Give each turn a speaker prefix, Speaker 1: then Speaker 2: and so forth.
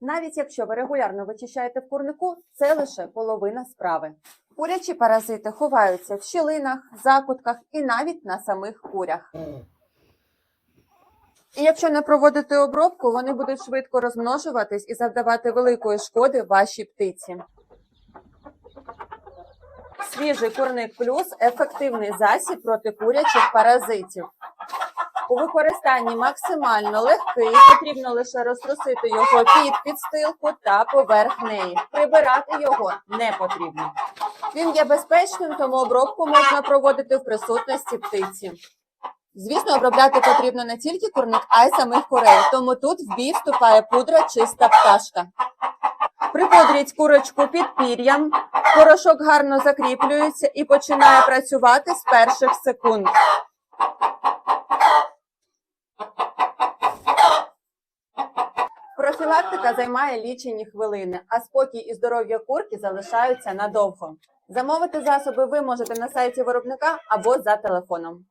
Speaker 1: Навіть якщо ви регулярно вичищаєте в курнику, це лише половина справи. Курячі паразити ховаються в щілинах, закутках і навіть на самих курях. І якщо не проводити обробку, вони будуть швидко розмножуватись і завдавати великої шкоди вашій птиці. Свіжий курник плюс ефективний засіб проти курячих паразитів. У використанні максимально легкий, потрібно лише розтрусити його під підстилку та поверх неї. Прибирати його не потрібно. Він є безпечним, тому обробку можна проводити в присутності птиці. Звісно, обробляти потрібно не тільки курник, а й самих курей, тому тут в бій вступає пудра чиста пташка. Припудріть курочку під пір'ям, порошок гарно закріплюється і починає працювати з перших секунд. Профілактика займає лічені хвилини, а спокій і здоров'я курки залишаються надовго. Замовити засоби ви можете на сайті виробника або за телефоном.